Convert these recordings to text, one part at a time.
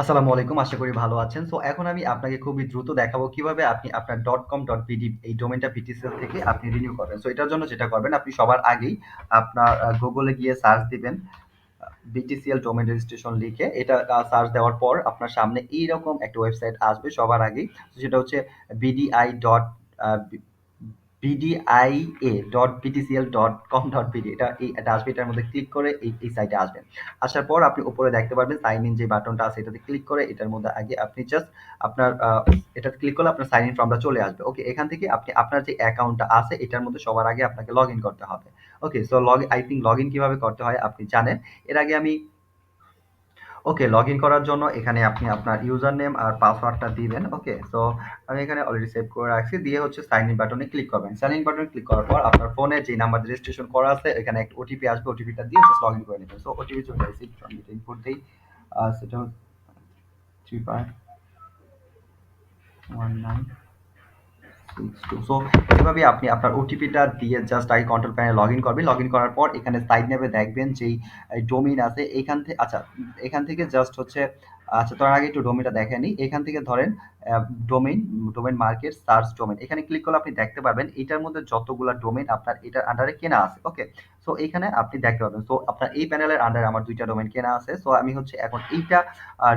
আসসালামু আলাইকুম। আশা করি ভালো আছেন। সো এখন আমি আপনাকে খুবই দ্রুত দেখাবো কীভাবে আপনি আপনার .com.bd এই ডোমেইনটা BTCL থেকে আপনি রিনিউ করবেন। সো এটার জন্য যেটা করবেন, আপনি সবার আগেই আপনার গুগলে গিয়ে সার্চ দিবেন বিটিসিএল ডোমেন রেজিস্ট্রেশন লিখে এটা সার্চ দেওয়ার পর আপনার সামনে এইরকম একটা ওয়েবসাইট আসবে সবার আগেই। সেটা হচ্ছে বিডিআই ডট আ বি bdia.btcl.com.bd এটা এই এটা আসবে এটার মধ্যে ক্লিক করে এই, এই সাইটে আসবেন। আসার পর আপনি উপরে দেখতে পারবেন সাইন ইন যে বাটনটা আছে এটাতে ক্লিক করে এটার মধ্যে আগে আপনি জাস্ট আপনার এটাতে ক্লিক করলে আপনার সাইন ইন ফর্মটা চলে আসবে। ওকে এখান থেকে আপনি আপনার যে অ্যাকাউন্টটা আছে এটার মধ্যে সবার আগে আপনাকে লগইন করতে হবে। Okay so log I think login কীভাবে করতে হয় আপনি জানেন। এর আগে আমি ওকে লগইন করার জন্য এখানে আপনি আপনার ইউজার নেম আর পাসওয়ার্ডটা দিবেন। ওকে সো আমি এখানে অলরেডি সেভ করে রাখছি। দিয়ে হচ্ছে সাইন ইন বাটনে ক্লিক করবেন। সাইন ইন বাটনে ক্লিক করার পর আপনার ফোনে যে নাম্বার রেজিস্ট্রেশন করা আছে, এখানে একটা ওটিপি আসবে। ওটিপিটা দিয়ে জাস্ট লগইন করে নেবেন সো ওটিপি চলে আসছে। আমি এটা ইনপুট দেই। সেটা 351962 সো এভাবে আপনি আপনার ওটিপিটা দিয়ে জাস্ট আগে কন্ট্রোল প্যানেলে লগইন করবেন। লগ ইন করার পর এখানে সাইড নেবে দেখবেন যেই ডোমিন আছে এখান থেকে আচ্ছা এখান থেকে জাস্ট হচ্ছে আচ্ছা তার আগে একটু ডোমেইনটা দেখে নিই। এখান থেকে ধরেন domain, domain market, search domain. এখানে ক্লিক করলে আপনি দেখতে পারবেন এটার মধ্যে যতগুলা ডোমেইন আপনার এটার আন্ডারে কেনা আছে। ওকে? সো এইখানে আপনি দেখতে পারবেন। সো আপনার এই প্যানেলের আন্ডারে আমার ২ টা ডোমেইন কেনা আছে। সো আমি হচ্ছে এখন এইটা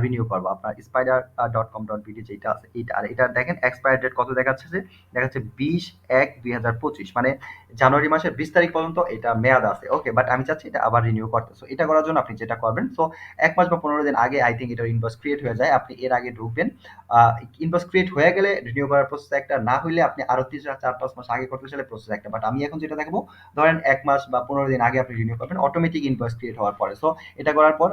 রিনিউ করব। আপনার spider আ .com.bd যেটা আছে এইটা। আর এটা দেখেন এক্সপায়ার ডেট কত দেখাচ্ছে যে দেখাচ্ছে ২০/১/২০২৫ মানে জানুয়ারি মাসের ২০ তারিখ পর্যন্ত এটা মেয়াদ আছে। ওকে? বাট আমি চাচ্ছি এটা আবার রিনিউ করতে। সো এটা করার জন্য আপনি যেটা করবেন সো এক মাস বা ১৫ দিন আগে আই থিঙ্ক এটার ইনভয়েস ক্রিয়েট হয়ে যায়। আপনি এর আগে ঢুকবেন। ইনভয়েস ক্রিয়েট হয়ে গেলে রিনিউ করার প্রসেস একটা, না হইলে আপনি আরও ৪-৫ মাস আগে করতে চাইলে প্রসেস একটা। বাট আমি এখন যেটা দেখব ধরেন এক মাস বা ১৫ দিন আগে আপনি রিনিউ করবেন অটোমেটিক ইনভয়েস ক্রিয়েট হওয়ার পরে। সো এটা করার পর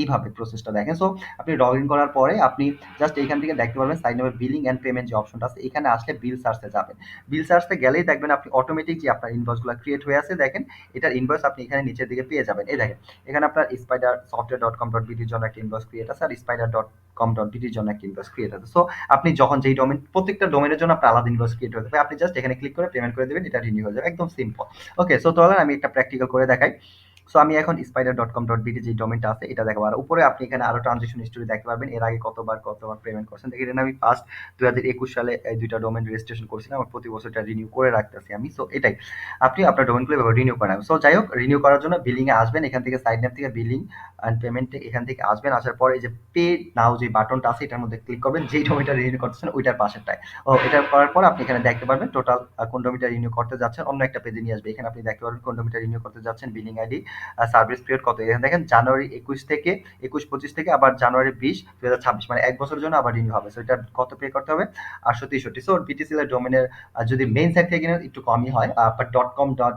এইভাবে প্রসেসটা দেখেন। সো আপনি লগ ইন করার পরে আপনি জাস্ট এইখান থেকে দেখতে পারবেন সাইড নেমে বিলিং অ্যান্ড পেমেন্ট যে অপশনটা আছে, এখানে আসলে বিল সার্চ যাবেন। বিল সার্চ গেলেই দেখবেন আপনি অটোমেটিক যে আপনার ইনভয়েসগুলো ক্রিয়েট হয়ে আছে, দেখেন এটার ইনভয়েস আপনি এখানে নিচের দিকে পেয়ে যাবেন। এই দেখেন, এখানে আপনার spider software dot com dot এর জন্য একটা ইনভয়েস ক্রিয়েট আছে আর স্পাইডার ডট কম ডট এর জন্য একটা ইনভয়েস ক্রিয়েট আছে। সো আপনি যখন যেই ডোমেইন প্রত্যেকটা ডোমেইনের জন্য আপনার আলাদা ইনভয়েস ক্রিয়েট হয়ে যাবে। আপনি জাস্ট এখানে ক্লিক করে পেমেন্ট করে দেবেন, এটা রিনিউ হয়ে যাবে। একদম সিম্পল। ওকে সো চলেন আমি একটা প্র্যাকটিক্যাল করে দেখাই। সো আমি এখন spider.com.bd যে ডোমেইনটা আছে এটা দেখাবো। আর উপরে আপনি এখানে আরও ট্রানজাকশন হিস্টরি দেখতে পারবেন। এর আগে কতবার, কতবার পেমেন্ট করছেন। দেখেন আমি ফার্স্ট ২০২১ সালে এই ২ টা ডোমেইন রেজিস্ট্রেশন করছিলাম। আমার প্রতি বছর এটা রিনিউ করে রাখতেছি আমি। সো এটাই। আপনি আপনার ডোমেনগুলো রিনিউ করে নেবেন। সো যাই হোক রিনিউ করার জন্য বিলিং এ আসবেন। এখান থেকে সাইড নেম থেকে বিলিং অ্যান্ড পেমেন্ট এখান থেকে আসবেন। আসার পরে যে পে নাও যে বাটনটা আছে এটার মধ্যে ক্লিক করবেন। যেই ডোমেইনটা রিনিউ করতেছেন ওইটার পাশেরটায়। ও এটা করার পর আপনি এখানে দেখতে পারবেন টোটাল কোন ডোমেইনটা রিনিউ করতে যাচ্ছেন অন্য একটা পেজে নিয়ে আসবে। এখানে আপনি দেখতে পারবেন কোন ডোমেইনটা রিনিউ করতে যাচ্ছেন, বিলিং আইডি, সার্ভিস পিরিয়ড কত। এখানে দেখেন জানুয়ারি ২১ থেকে ২১-২৫ থেকে আবার জানুয়ারি ২০, ২০২৬ মানে এক বছরের জন্য আবার রিনিউ হবে। সো এটা কত পে করতে হবে? ৮৬৩ সো BTCL এর ডোমেইনের যদি মেইন সাইট থেকে কিনেন একটু কমই হয়। আ dot com dot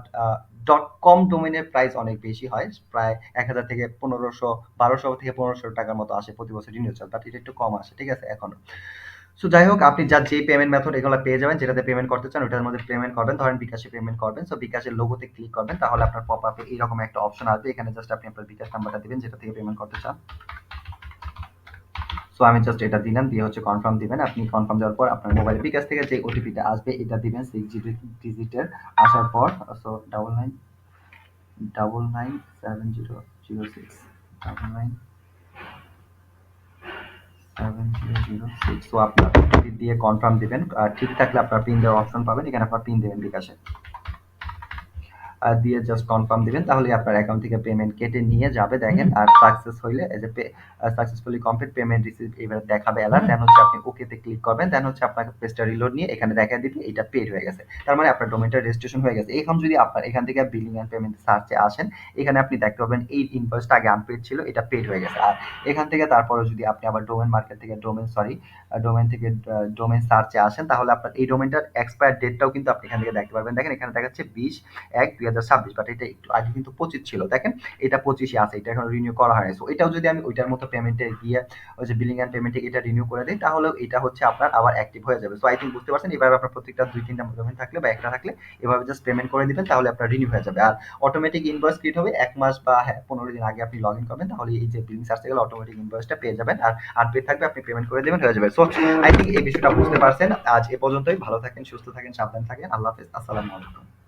dot com ডোমেইনের প্রাইস অনেক বেশি হয়। প্রায় ১০০০ থেকে পনেরোশো বারোশো থেকে পনেরোশো টাকার মতো আসে প্রতি বছর রিনিউ চার্জ। বাট এটা একটু কম আসে। ঠিক আছে? এখনও। সো যাই হোক, আপনি যা যে পেমেন্ট মেথড এগুলো পেয়ে যাবেন, যেটাতে পেমেন্ট করতে চান ওটার মধ্যে পেমেন্ট করবেন। ধরেন বিকাশে পেমেন্ট করবেন। সো বিকাশের লোগোতে ক্লিক করবেন। তাহলে আপনার পপ আপে এরকম একটা অপশন আসবে। এখানে জাস্ট আপনি আপনার বিকাশ নাম্বারটা দিবেন, যেটা থেকে পেমেন্ট করতে চান। সো আমি জাস্ট এটা দিলাম। দিয়ে হচ্ছে কনফার্ম দিবেন। আপনি কনফার্ম দেওয়ার পর আপনার মোবাইলে বিকাশ থেকে যে ওটিপিটা আসবে, এটা দিবেন 6 ডিজিট ডিজিটের। আসার পর সো 99 997006 99 7006 সো আপনার দিয়ে কনফার্ম দিবেন। আর ঠিক থাকলে আপনার পিন দেওয়ার অপশন পাবেন। এখানে আপনার পিন দেবেন বিকাশে। দিয়ে জাস্ট কনফার্ম দিবেন তাহলে আপনার অ্যাকাউন্ট থেকে পেমেন্ট কেটে নিয়ে যাবে দেখেন আর সাকসেস হইলে এই যে সাকসেসফুলি কমপ্লিট পেমেন্ট রিসিভ এবারে দেখাবে অ্যালার্ট দেন হচ্ছে আপনি ওকে তে ক্লিক করবেন দেন হচ্ছে আপনাকে পেজটা রিলোড নিয়ে এখানে দেখায় দিবে এটা পেড হয়ে গেছে। তার মানে আপনার ডোমেইনটা রেজিস্ট্রেশন হয়ে গেছে। এখন যদি আপনার এখান থেকে বিলিং এন্ড পেমেন্ট সার্চে আসেন এখানে আপনি দেখতে পাবেন এই ইনভয়েসটা আগে আনপেড ছিল এটা পেড হয়ে গেছে। আর এখান থেকে তারপরে যদি আপনি আবার ডোমেইন মার্কেট থেকে ডোমেইন সরি ডোমেইন থেকে ডোমেইন সার্চে আসেন তাহলে আপনার এই ডোমেইনটার এক্সপায়ার ডেটটাও কিন্তু আপনি এখান থেকে দেখতে পারবেন। দেখেন এখানে দেখাচ্ছে 20 1 2026 বাট এটা একটু আগে কিন্তু 25 ছিল। দেখেন, এটা 25 আছে, এটা এখন রিনিউ করা হয়নি সো এটাও যদি আমি ওইটার মতো পেমেন্টে গিয়ে ওই যে বিলিং এন্ড পেমেন্টে এটা রিনিউ করে দিই, তাহলে এটা হচ্ছে আপনার আবার অ্যাক্টিভ হয়ে যাবে। সো আই থিঙ্ক বুঝতে পারছেন আপনার প্রত্যেকটা দুই, তিনটা ডোমেইন থাকলে বা একটা থাকলে এভাবে জাস্ট পেমেন্ট করে দিবেন, তাহলে আপনার রিনিউ হয়ে যাবে। আর অটোমেটিক ইনভয়েস ক্রিয়েট হবে, এক মাস বা হ্যাঁ পনেরো দিন আগে আপনি লগ ইন করবেন, তাহলে এই যে বিলিং সার্চে গেলে অটোমেটিক ইনভয়েসটা পেয়ে যাবেন। আর আনপেড থাকবে, আপনি পেমেন্ট করে দেবেন, হয়ে যাবে। সো আই থিঙ্ক এই বিষয়টা বুঝতে পারছেন। আজ এ পর্যন্তই, ভালো থাকেন, সুস্থ থাকেন, সাবধান থাকেন। আল্লাহ হাফেজ, আসসালামু আলাইকুম।